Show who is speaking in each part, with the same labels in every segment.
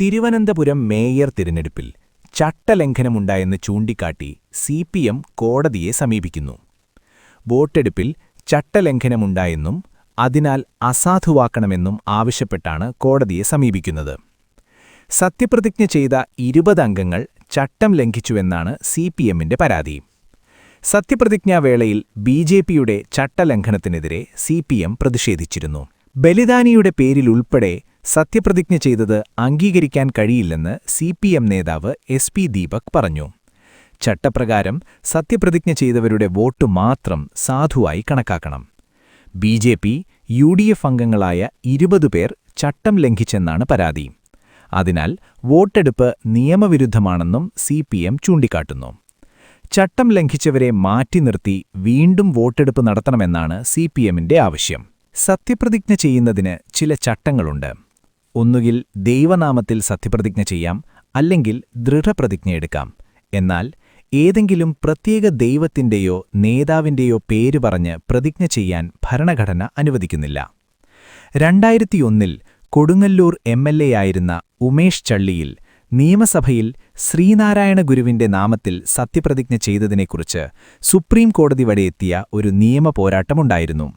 Speaker 1: Thiruvananthapuram mayor തിരഞ്ഞെടുപ്പിൽ ചട്ടലംഘനമുണ്ടായെന്ന് ചൂണ്ടിക്കാട്ടി C P M കോടതിയെ സമീപിക്കുന്നു. വോട്ടെടുപ്പിൽ ചട്ടലംഘനമുണ്ടായെന്നും അതിനാൽ അസാധുവാക്കണമെന്നും ആവശ്യപ്പെട്ടാണ് കോടതിയെ സമീപിക്കുന്നത്. സത്യപ്രതിജ്ഞ ചെയ്ത ഇരുപത് അംഗങ്ങൾ ചട്ടം ലംഘിച്ചുവെന്നാണ് സി പി എമ്മിന്റെ പരാതി. സത്യപ്രതിജ്ഞാവേളയിൽ ബി ജെ പിയുടെ ചട്ടലംഘനത്തിനെതിരെ സി പി എം പ്രതിഷേധിച്ചിരുന്നു. ബലിദാനിയുടെ പേരിലുൾപ്പെടെ സത്യപ്രതിജ്ഞ ചെയ്തത് അംഗീകരിക്കാൻ കഴിയില്ലെന്ന് സി പി എം നേതാവ് എസ് പി ദീപക് പറഞ്ഞു. ചട്ടപ്രകാരം സത്യപ്രതിജ്ഞ ചെയ്തവരുടെ വോട്ട് മാത്രം സാധുവായി കണക്കാക്കണം. B J P U D F അംഗങ്ങളായ ഇരുപത് പേർ ചട്ടം ലംഘിച്ചെന്നാണ് പരാതി. അതിനാൽ വോട്ടെടുപ്പ് നിയമവിരുദ്ധമാണെന്നും സി പി എം ചൂണ്ടിക്കാട്ടുന്നു. ചട്ടം ലംഘിച്ചവരെ മാറ്റി നിർത്തി വീണ്ടും വോട്ടെടുപ്പ് നടത്തണമെന്നാണ് സി പി എമ്മിന്റെ ആവശ്യം. സത്യപ്രതിജ്ഞ ചെയ്യുന്നതിന് ചില ചട്ടങ്ങളുണ്ട്. ഒന്നുകിൽ ദൈവനാമത്തിൽ സത്യപ്രതിജ്ഞ ചെയ്യാം അല്ലെങ്കിൽ ദൃഢപ്രതിജ്ഞയെടുക്കാം എന്നാൽ ഏതെങ്കിലും പ്രത്യേക ദൈവത്തിന്റെയോ നേതാവിന്റെയോ പേര് പറഞ്ഞ് പ്രതിജ്ഞ ചെയ്യാൻ ഭരണഘടന അനുവദിക്കുന്നില്ല. രണ്ടായിരത്തിയൊന്നിൽ കൊടുങ്ങല്ലൂർ എം എൽ എ ആയിരുന്ന ഉമേഷ് ചള്ളിയിൽ നിയമസഭയിൽ ശ്രീനാരായണ ഗുരുവിന്റെ നാമത്തിൽ സത്യപ്രതിജ്ഞ ചെയ്തതിനെക്കുറിച്ച് സുപ്രീം കോടതി എത്തിയ ഒരു നിയമ പോരാട്ടമുണ്ടായിരുന്നു.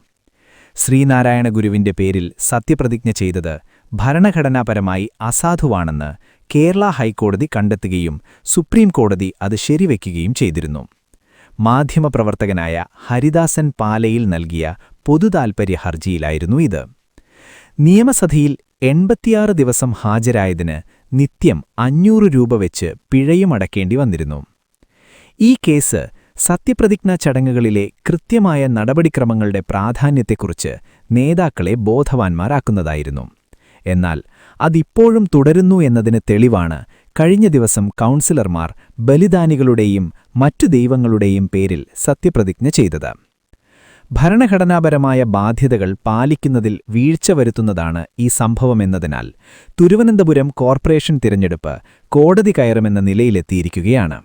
Speaker 1: ശ്രീനാരായണ ഗുരുവിന്റെ പേരിൽ സത്യപ്രതിജ്ഞ ചെയ്തത് ഭരണഘടനാപരമായി അസാധുവാണെന്ന് കേരള ഹൈക്കോടതി കണ്ടെത്തുകയും സുപ്രീം കോടതി അത് ശരിവയ്ക്കുകയും ചെയ്തിരുന്നു. മാധ്യമപ്രവർത്തകനായ ഹരിദാസൻ പാലയിൽ നൽകിയ പൊതുതാൽപര്യ ഹർജിയിലായിരുന്നു ഇത്. നിയമസഭയിൽ എൺപത്തിയാറ് ദിവസം ഹാജരായതിന് നിത്യം അഞ്ഞൂറ് രൂപ വെച്ച് പിഴയും അടക്കേണ്ടി വന്നിരുന്നു. ഈ കേസ് സത്യപ്രതിജ്ഞാ ചടങ്ങുകളിലെ കൃത്യമായ നടപടിക്രമങ്ങളുടെ പ്രാധാന്യത്തെക്കുറിച്ച് നേതാക്കളെ ബോധവാന്മാരാക്കുന്നതായിരുന്നു. എന്നാൽ അതിപ്പോഴും തുടരുന്നു എന്നതിന് തെളിവാണ് കഴിഞ്ഞ ദിവസം കൗൺസിലർമാർ ബലിദാനികളുടെയും മറ്റു ദൈവങ്ങളുടെയും പേരിൽ സത്യപ്രതിജ്ഞ ചെയ്തത്. ഭരണഘടനാപരമായ ബാധ്യതകൾ പാലിക്കുന്നതിൽ വീഴ്ച വരുത്തുന്നതാണ് ഈ സംഭവമെന്നതിനാൽ തിരുവനന്തപുരം കോർപ്പറേഷൻ തിരഞ്ഞെടുപ്പ് കോടതി കയറുമെന്ന നിലയിലെത്തിയിരിക്കുകയാണ്.